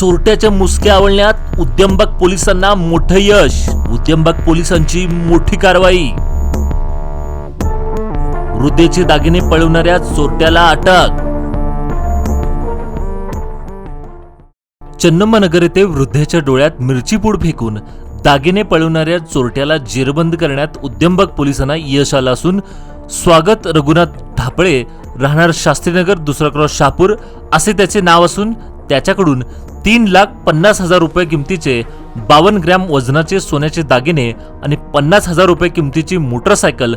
चोरट्याच्या मुसक्या आवळण्यात उद्यमबाग पोलिसांना मोठं यश. उद्यमबाग पोलिसांची मोठी कारवाई. वृद्धेचे दागिने पळवणाऱ्या चोरट्याला अटक. चन्नम्मानगर येथे वृद्धेच्या डोळ्यात मिरचीपूड फेकून दागिने पळवणाऱ्या चोरट्याला जेरबंद करण्यात उद्यमबाग पोलिसांना यश आलं असून स्वागत रघुनाथ ढापळे राहणार शास्त्रीनगर दुसरा क्रॉस शहापूर असे त्याचे नाव असून त्याच्याकडून तीन लाख पन्नास हजार रुपये किमतीचे बावन्न ग्रॅम वजनाचे सोन्याचे दागिने आणि पन्नास हजार रुपये किमतीची मोटरसायकल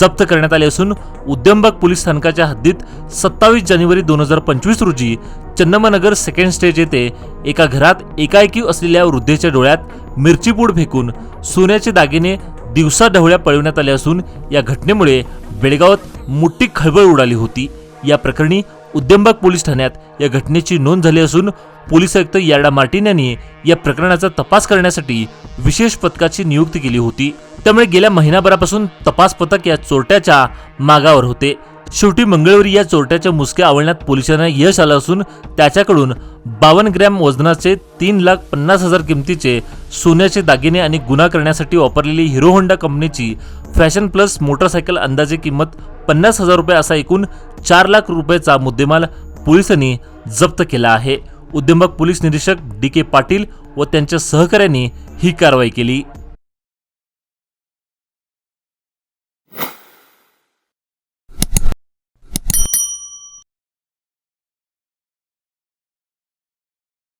जप्त करण्यात आली असून उद्यमबाग पोलीस स्थानकाच्या हद्दीत सत्तावीस जानेवारी दोन हजार पंचवीस रोजी चन्नमनगर सेकंड स्टेज येथे एका घरात एकाएकी असलेल्या वृद्धेच्या डोळ्यात मिरचीपूड फेकून सोन्याचे दागिने दिवसा ढवळ्या पळवण्यात आले असून या घटनेमुळे बेळगावात मोठी खळबळ उडाली होती. या प्रकरणी उद्यमबाग पोलीस ठाण्यात या घटनेची नोंद झाली असून पोलीस आयुक्त यार्डा मार्टिन यांनी या प्रकरणाचा तपास करण्यासाठी विशेष पथकाची नियुक्ती केली होती. त्यामुळे गेल्या महिनाभरापासून तपास पथक या चोरट्याच्या मागावर होते. शेवटी मंगळवारी या चोरट्याच्या मुसक्या आवळण्यात पोलिसांना यश आलं असून त्याच्याकडून बावन्न ग्रॅम वजनाचे तीन लाख पन्नास हजार किमतीचे सोन्याचे दागिने आणि गुन्हा करण्यासाठी वापरलेली हिरो होंडा कंपनीची फॅशन प्लस मोटरसायकल अंदाजे किंमत पन्नास हजार रुपये असा एकूण चार लाख रुपयाचा मुद्देमाल पोलिसांनी जप्त केला आहे. उद्यमक पोलीस निरीक्षक डी के पाटील व त्यांच्या सहकाऱ्यांनी ही कारवाई केली.